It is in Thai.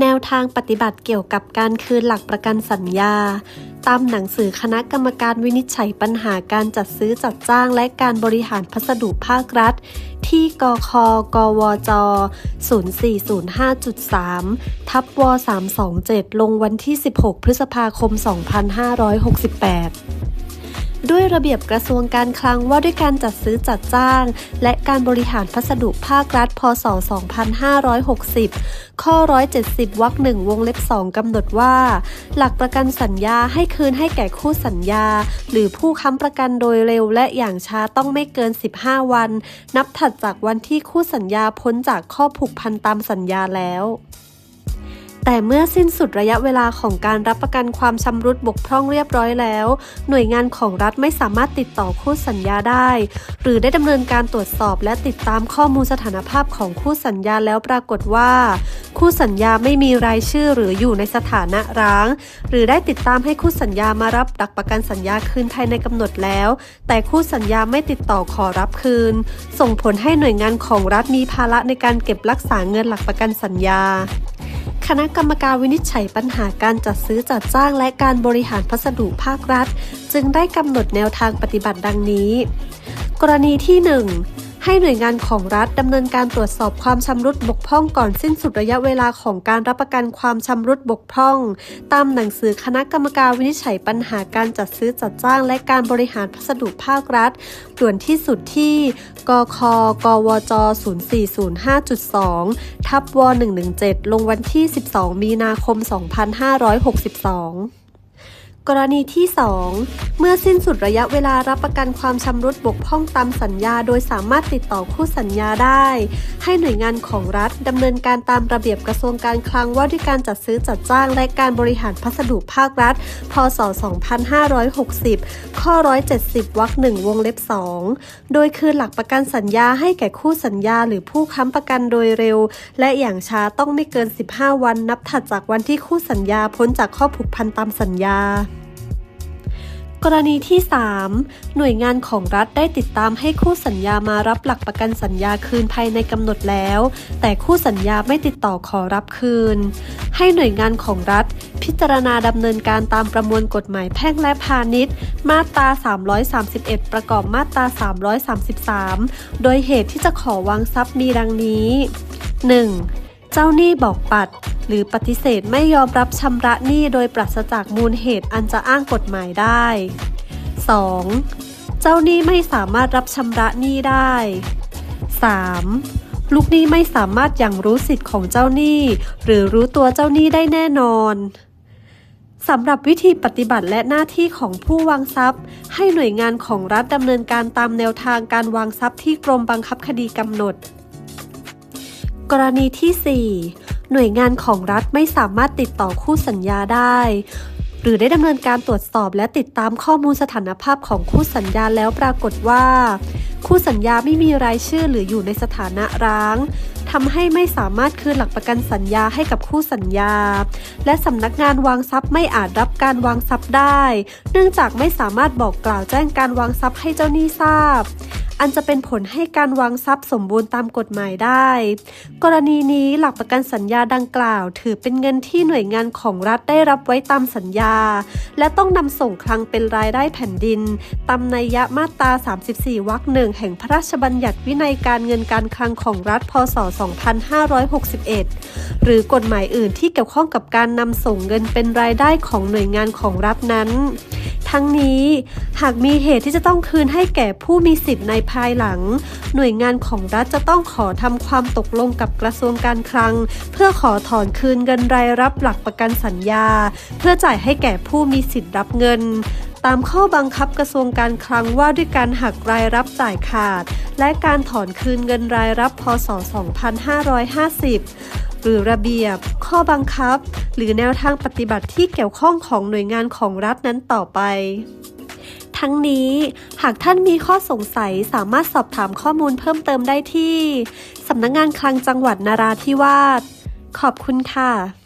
แนวทางปฏิบัติเกี่ยวกับการคืนหลักประกันสัญญา ตามหนังสือคณะกรรมการวินิจฉัยปัญหาการจัดซื้อจัดจ้างและการบริหารพัสดุภาครัฐ ที่กคกวจ 0405.3 ทับว327 ลงวันที่ 16 พฤษภาคม 2568 ด้วยระเบียบกระทรวงการคลังว่าด้วยการจัดซื้อจัดจ้าง และการบริหารพัสดุภาครัฐ พศ 2560 ข้อ 170 วรรคหนึ่งวงเล็บ 2 กำหนดว่า หลักประกันสัญญาให้คืนให้แก่คู่สัญญา หรือผู้ค้ำประกันโดยเร็วและอย่างช้าต้องไม่เกิน 15 วัน นับถัดจากวันที่คู่สัญญาพ้นจากข้อผูกพันตามสัญญาแล้ว แต่เมื่อสิ้นสุดระยะเวลาของการรับประกันความชำรุดบกพร่องเรียบร้อยแล้ว หน่วยงานของรัฐไม่สามารถติดต่อคู่สัญญาได้ หรือได้ดำเนินการตรวจสอบและติดตามข้อมูลสถานภาพของคู่สัญญาแล้วปรากฏว่า คู่สัญญาไม่มีรายชื่อหรืออยู่ในสถานะร้าง หรือได้ติดตามให้คู่สัญญามารับดักประกันสัญญาคืนภายในกำหนดแล้ว แต่คู่สัญญาไม่ติดต่อขอรับคืน ส่งผลให้หน่วยงานของรัฐมีภาระในการเก็บรักษาเงินหลักประกันสัญญา คณะกรรมการวินิจฉัยปัญหาการจัดซื้อจัดจ้างและการบริหารพัสดุภาครัฐ จึงได้กำหนดแนวทางปฏิบัติดังนี้ กรณีที่ 1 ให้หน่วยงานของรัฐดำเนินการตรวจสอบความชำรุดบกพร่องก่อนสิ้นสุดระยะเวลาของการรับประกันความชำรุดบกพร่อง ตามหนังสือคณะกรรมการวินิจฉัยปัญหาการจัดซื้อจัดจ้าง และการบริหารพัสดุภาครัฐ ด่วนที่สุดที่กคกวจ 0405.2 ทับว 117 ลงวันที่ 12 มีนาคม 2562 กรณีที่ 2 เมื่อสิ้นสุดระยะเวลารับประกันความชำรุดบกพร่องตามสัญญา โดยสามารถติดต่อคู่สัญญาได้ ให้หน่วยงานของรัฐดำเนินการตามระเบียบกระทรวงการคลังว่าด้วยการจัดซื้อจัดจ้างและการบริหารพัสดุภาครัฐ พศ 2560 ข้อ 170 วรรคหนึ่งวงเล็บ 2 โดยคือหลักประกันสัญญาให้แก่คู่สัญญา หรือผู้ค้ำประกันโดยเร็ว และอย่างช้าต้องไม่เกิน 15 วันนับถัดจากวันที่คู่สัญญาพ้นจากข้อผูกพันตามสัญญา กรณีที่ 3 หน่วยงานของรัฐได้ติดตามให้คู่สัญญามารับหลักประกันสัญญาคืนภายในกำหนดแล้ว แต่คู่สัญญาไม่ติดต่อขอรับคืน ให้หน่วยงานของรัฐ พิจารณาดำเนินการตามประมวลกฎหมายแพ่งและพาณิชย์ มาตรา 331 ประกอบมาตรา 333 โดยเหตุที่จะขอวางทรัพย์มีดังนี้ 1. เจ้าหนี้บอกปัด หรือปฏิเสธไม่ยอมรับชำระหนี้โดยปราศจากมูลเหตุอันจะอ้างกฎหมายได้ 2. เจ้าหนี้ไม่สามารถรับชำระหนี้ได้ 3. ลูกหนี้ไม่สามารถอย่างรู้สิทธิ์ของเจ้าหนี้ หรือรู้ตัวเจ้าหนี้ได้แน่นอนสำหรับวิธีปฏิบัติและหน้าที่ของผู้วางทรัพย์ ให้หน่วยงานของรัฐดำเนินการตามแนวทางการวางทรัพย์ที่กรมบังคับคดีกำหนด กรณีที่ 4 หน่วยงานของรัฐไม่สามารถติดต่อคู่สัญญาได้ หรือได้ดำเนินการตรวจสอบและติดตามข้อมูลสถานภาพของคู่สัญญาแล้วปรากฏว่า คู่สัญญาไม่มีรายชื่อหรืออยู่ในสถานะร้างทำให้ไม่สามารถคืนหลักประกันสัญญาให้กับคู่สัญญา และสำนักงานวางทรัพย์ไม่อาจรับการวางทรัพย์ได้ เนื่องจากไม่สามารถบอกกล่าวแจ้งการวางทรัพย์ให้เจ้าหนี้ทราบ อันจะเป็นผลให้การวางทรัพย์สมบูรณ์ตามกฎหมายได้ กรณีนี้หลักประกันสัญญาดังกล่าว ถือเป็นเงินที่หน่วยงานของรัฐได้รับไว้ตามสัญญา และต้องนำส่งคลังเป็นรายได้แผ่นดิน ตามนัยยะมาตรา 34 วรรคหนึ่งแห่งพระราชบัญญัติวินัยการเงินการคลังของรัฐ พศ 2561 หรือกฎหมายอื่นที่เกี่ยวข้องกับการนำส่งเงินเป็นรายได้ของหน่วยงานของรัฐนั้น ทั้งนี้ หากมีเหตุที่จะต้องคืนให้แก่ผู้มีสิทธิ์ในภายหลัง หน่วยงานของรัฐจะต้องขอทำความตกลงกับกระทรวงการคลัง เพื่อขอถอนคืนเงินรายรับหลักประกันสัญญา เพื่อจ่ายให้แก่ผู้มีสิทธิ์รับเงินตามข้อบังคับกระทรวงการคลังว่าด้วยการหักรายรับจ่ายขาด และการถอนคืนเงินรายรับพศ 2550 หรือระเบียบ ข้อบังคับ หรือแนวทางปฏิบัติที่เกี่ยวข้องของหน่วยงานของรัฐนั้นต่อไป ทั้งนี้หากท่านมีข้อสงสัยสามารถสอบถามข้อมูลเพิ่มเติมได้ที่สำนักงงานคลังจังหวัดนาราธิวาสขอบคุณค่ะ